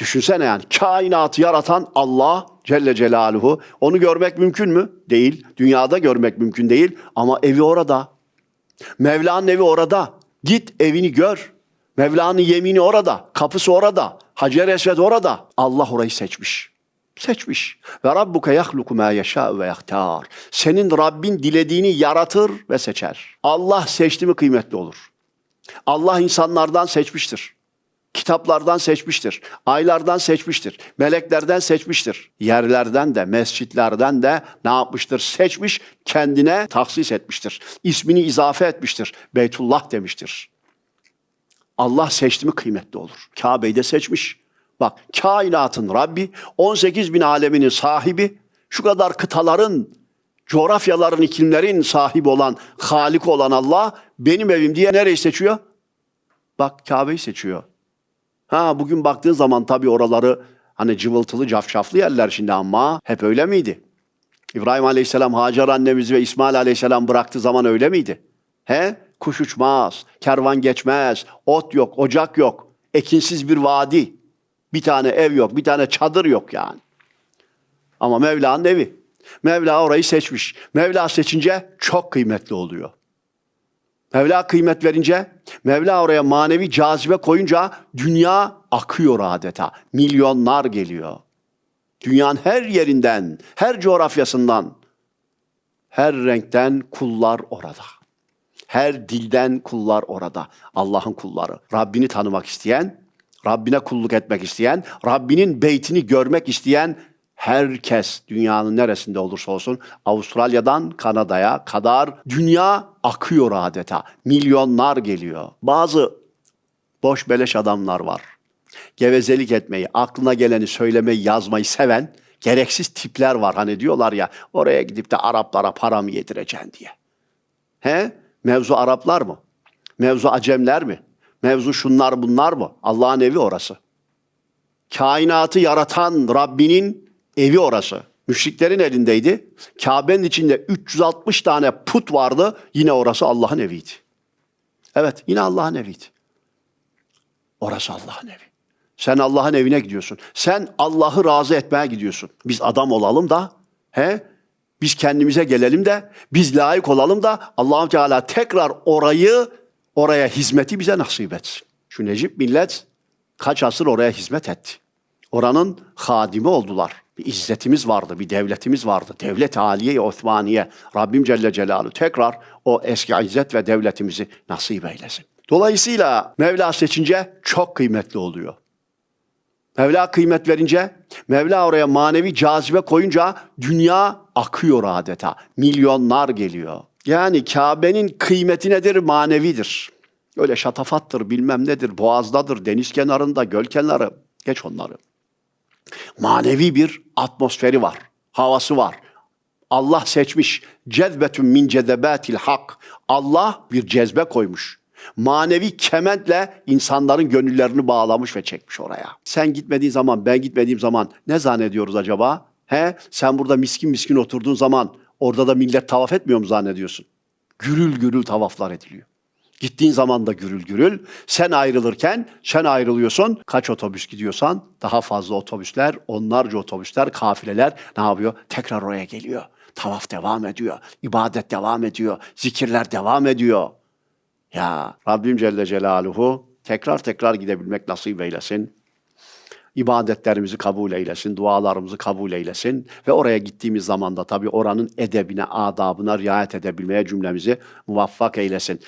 Düşünsene yani kainatı yaratan Allah Celle Celaluhu. Onu görmek mümkün mü? Değil. Dünyada görmek mümkün değil ama evi orada. Mevla'nın evi orada. Git evini gör. Mevla'nın yemini orada. Kapısı orada. Hacer Esved orada. Allah orayı seçmiş. Seçmiş. Ve rabbuke yahluku ma yeşâ ve yahtar. Senin Rabbin dilediğini yaratır ve seçer. Allah seçti mi kıymetli olur. Allah insanlardan seçmiştir. Kitaplardan seçmiştir. Aylardan seçmiştir. Meleklerden seçmiştir. Yerlerden de, mescitlerden de ne yapmıştır? Seçmiş, kendine tahsis etmiştir. İsmini izafe etmiştir. Beytullah demiştir. Allah seçti mi kıymetli olur. Kabe'yi de seçmiş. Bak kainatın Rabbi, 18 bin aleminin sahibi, şu kadar kıtaların, coğrafyaların, iklimlerin sahibi olan, halik olan Allah benim evim diye nereyi seçiyor? Bak Kabe'yi seçiyor. Ha bugün baktığın zaman tabii oraları hani cıvıltılı cafcaflı yerler şimdi ama hep öyle miydi? İbrahim Aleyhisselam Hacer annemizi ve İsmail Aleyhisselam bıraktığı zaman öyle miydi? He? Kuş uçmaz, kervan geçmez, ot yok, ocak yok, ekinsiz bir vadi. Bir tane ev yok, bir tane çadır yok yani. Ama Mevla'nın evi. Mevla orayı seçmiş. Mevla seçince çok kıymetli oluyor. Mevla kıymet verince, Mevla oraya manevi cazibe koyunca dünya akıyor adeta. Milyonlar geliyor. Dünyanın her yerinden, her coğrafyasından, her renkten kullar orada. Her dilden kullar orada. Allah'ın kulları. Rabbini tanımak isteyen, Rabbine kulluk etmek isteyen, Rabbinin beytini görmek isteyen herkes dünyanın neresinde olursa olsun Avustralya'dan Kanada'ya kadar dünya akıyor adeta. Milyonlar geliyor. Bazı boş beleş adamlar var. Gevezelik etmeyi, aklına geleni söylemeyi, yazmayı seven gereksiz tipler var. Hani diyorlar ya oraya gidip de Araplara para mı yedireceksin diye. He? Mevzu Araplar mı? Mevzu Acemler mi? Mevzu şunlar bunlar mı? Allah'ın evi orası. Kainatı yaratan Rabbinin evi orası. Müşriklerin elindeydi. Kabe'nin içinde 360 tane put vardı. Yine orası Allah'ın eviydi. Evet, yine Allah'ın eviydi. Orası Allah'ın evi. Sen Allah'ın evine gidiyorsun. Sen Allah'ı razı etmeye gidiyorsun. Biz adam olalım da, he? Biz kendimize gelelim de, biz layık olalım da Allahu Teala tekrar orayı, oraya hizmeti bize nasip etsin. Şu Necip millet kaç asır oraya hizmet etti. Oranın hadimi oldular. Bir izzetimiz vardı, bir devletimiz vardı. Devlet Aliye Osmaniye. Rabbim Celle Celaluhu tekrar o eski izzet ve devletimizi nasip eylesin. Dolayısıyla Mevla seçince çok kıymetli oluyor. Mevla kıymet verince, Mevla oraya manevi cazibe koyunca dünya akıyor adeta. Milyonlar geliyor. Yani Kabe'nin kıymeti nedir? Manevidir. Öyle şatafattır, bilmem nedir, boğazdadır, deniz kenarında, göl kenarı. Geç onları. Manevi bir atmosferi var, havası var. Allah seçmiş. Cezbetün min cezebetil hak. Allah bir cezbe koymuş. Manevi kementle insanların gönüllerini bağlamış ve çekmiş oraya. Sen gitmediğin zaman, ben gitmediğim zaman ne zannediyoruz acaba? He? Sen burada miskin miskin oturduğun zaman orada da millet tavaf etmiyor mu zannediyorsun? Gürül gürül tavaflar ediliyor. Gittiğin zaman da gürül gürül. Sen ayrılırken sen ayrılıyorsun. Kaç otobüs gidiyorsan daha fazla otobüsler, onlarca otobüsler, kafileler ne yapıyor? Tekrar oraya geliyor. Tavaf devam ediyor. ibadet devam ediyor. Zikirler devam ediyor. Ya Rabbim Celle Celaluhu tekrar tekrar gidebilmek nasip eylesin. İbadetlerimizi kabul eylesin, dualarımızı kabul eylesin ve oraya gittiğimiz zaman da tabii oranın edebine, adabına riayet edebilmeye cümlemizi muvaffak eylesin.